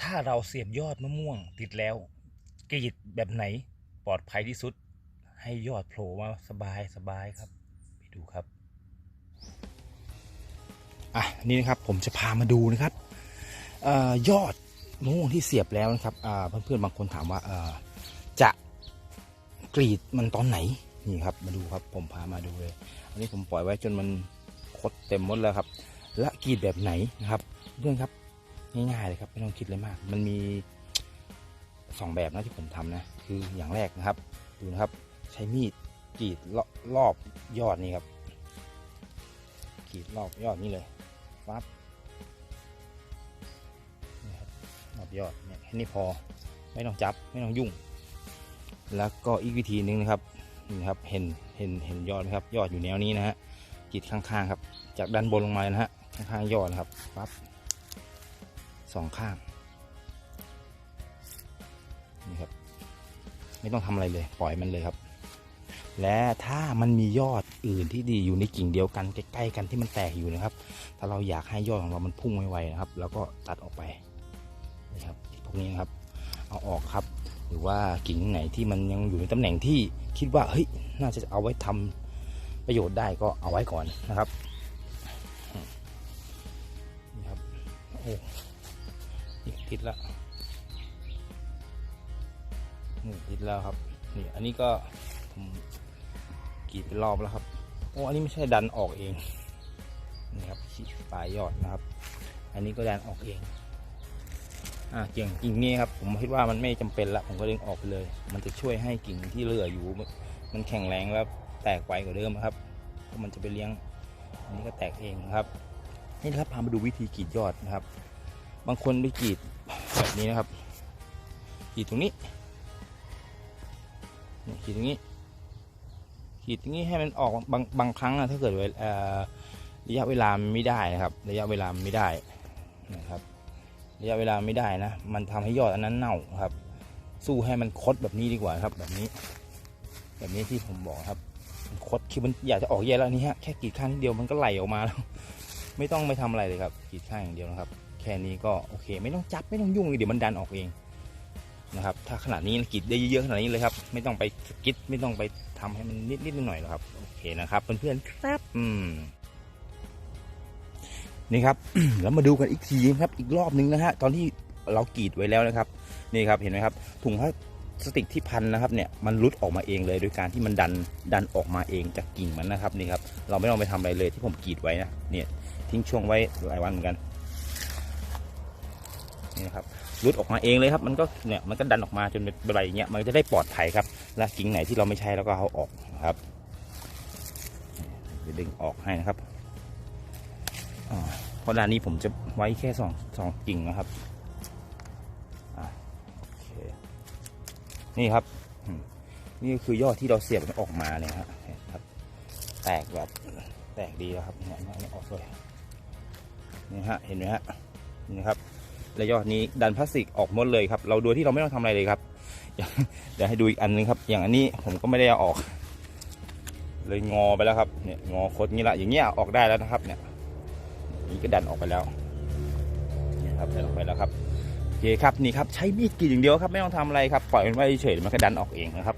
ถ้าเราเสียบยอดมะม่วง ติดแล้วกรีดแบบไหนปลอดภัยที่สุด ให้ยอดโผล่มาสบายสบายครับ ไปดูครับ อะนี่นะครับผมจะพามาดูนะครับอยอดมะม่วงที่เสียบแล้วนะครับอ่าเพื่อนๆบางคนถามว่าเอจะกรีดมันตอนไหนนี่ครับมาดูครับผมพามาดูเลย อันนี้ผมปล่อยไว้จนมันคดเต็มหมดแล้วครับ และกรีดแบบไหนนะครับ เพื่อนครับ ง่ายๆเลยครับไม่ต้องคิดเลยมาก มันมีสองแบบนะที่ผมทำนะ คืออย่างแรกนะครับดูนะครับ ใช้มีดกรีดรอบรอบยอดนี่ครับกรีดรอบยอดนี่เลยปั๊บนี่ครับรอบยอดเนี่ยแค่นี้พอไม่ต้องจับไม่ต้องยุ่ง แล้วก็อีกวิธีหนึ่งนะครับนี่ครับเห็นเห็นเห็นยอดไหมครับ ยอดอยู่แนวนี้นะฮะกรีดข้างๆครับ จากด้านบนลงมานะฮะข้างๆยอดนะครับปั๊บ สองข้างนี่ครับ ไม่ต้องทำอะไรเลย ปล่อยมันเลยครับ และถ้ามันมียอดอื่นที่ดีอยู่ในกิ่งเดียวกันใกล้ๆกันที่มันแตกอยู่นะครับ ถ้าเราอยากให้ยอดของเรามันพุ่งไวๆนะครับ แล้วก็ตัดออกไปนะครับพวกนี้นะครับ เอาออกครับ หรือว่ากิ่งไหนที่มันยังอยู่ในตำแหน่งที่คิดว่าเฮ้ยน่าจะเอาไว้ทำประโยชน์ได้ก็เอาไว้ก่อนนะครับนี่ครับโอ้ ติดแล้วนี่ติดแล้วครับนี่อันนี้ก็ผมกรีดเป็นรอบแล้วครับโอ้อันนี้ไม่ใช่ดันออกเองนี่ครับขีดปลายยอดนะครับ อันนี้ก็ดันออกเองอ่ากิ่งกิ่งนี้ครับผมคิดว่ามันไม่จำเป็นละผมก็ดึงออกไปเลย มันจะช่วยให้กิ่งที่เหลืออยู่ มันแข็งแรงแล้วแตกไวกว่าเดิมครับเพราะมันจะไปเลี้ยงอันนี้ก็แตกเองครับนี่ครับพามาดูวิธีกรีดยอดนะครับ บางคนไปกรีดแบบนี้นะครับกรีดตรงนี้กรีดตรงนี้กรีดตรงนี้ให้มันออกบางบางครั้งอะถ้าเกิดระยะเวลาไม่ได้นะครับ ระยะเวลาไม่ได้นะครับ ระยะเวลาไม่ได้นะ มันทำให้ยอดอันนั้นเน่าครับ สู้ให้มันคดแบบนี้ดีกว่าครับ แบบนี้ แบบนี้ที่ผมบอกครับคดคือมันอยากจะออกแย่แล้วนี่ฮะแค่กรีดข้างนิดเดียวมันก็ไหลออกมาแล้ว ไม่ต้องไปทำอะไรเลยครับกรีดข้างอย่างเดียวนะครับ ค่นี้ก็โอเค ไม่ต้องจับไม่ต้องยุ่งเลยเดี๋ยวมันดันออกเองนะครับ ถ้าขนาดนี้กรีดได้เยอะขนาดนี้เลยครับ ไม่ต้องไปสกิดไม่ต้องไปทำให้มันนิดๆหน่อยหรอกครับโอเคนะครับเพื่อนๆครับ อืมนี่ครับแล้วมาดูกันอีกทีครับ อีกรอบนึงนะฮะตอนที่เรากรีดไว้แล้วนะครับนี่ครับเห็นไหมครับ ถุงพลาสติกที่พันนะครับเนี่ยมันรุดออกมาเองเลยโดยการที่มันดันดันออกมาเองจากกิ่งมันนะครับนี่ครับเราไม่ต้องไปทำอะไรเลยที่ผมกรีดไว้นะเนี่ยทิ้งช่วงไว้หลายวันเหมือนกัน นี่ครับรุดออกมาเองเลยครับ มันก็เนี่ยมันก็ดันออกมาจนเป็นใบอย่างเงี้ยมันจะได้ปลอดภัยครับ และกิ่งไหนที่เราไม่ใช้เราก็เอาออกนะครับเดี๋ยวดึงออกให้นะครับเพราะด้านนี้ผมจะไว้แค่สองสองกิ่งนะครับนี่ครับ นี่คือยอดที่เราเสียบมันออกมาเนี่ยครับ แตกแบบแตกดีแล้วครับเนี่ยเนี่ยเนี่ยออกเลยนี่ฮะเห็นไหมฮะนี่ครับ และยอดนี้ดันพลาสติกออกหมดเลยครับ เราโดยที่เราไม่ต้องทำอะไรเลยครับเดี๋ยวให้ดูอีกอันนึงครับ อย่างอันนี้ผมก็ไม่ได้เอาออก เลยงอไปแล้วครับเนี่ยงอคดงี้ละอย่างเงี้ยออกได้แล้วนะครับ เนี่ยนี่ก็ดันออกไปแล้วนี่ครับดันออกไปแล้วครับโอเคครับนี่ครับใช้มีดกรีดอย่างเดียวครับ ไม่ต้องทำอะไรครับปล่อยมันไว้เฉยมันก็ดันออกเองนะครับ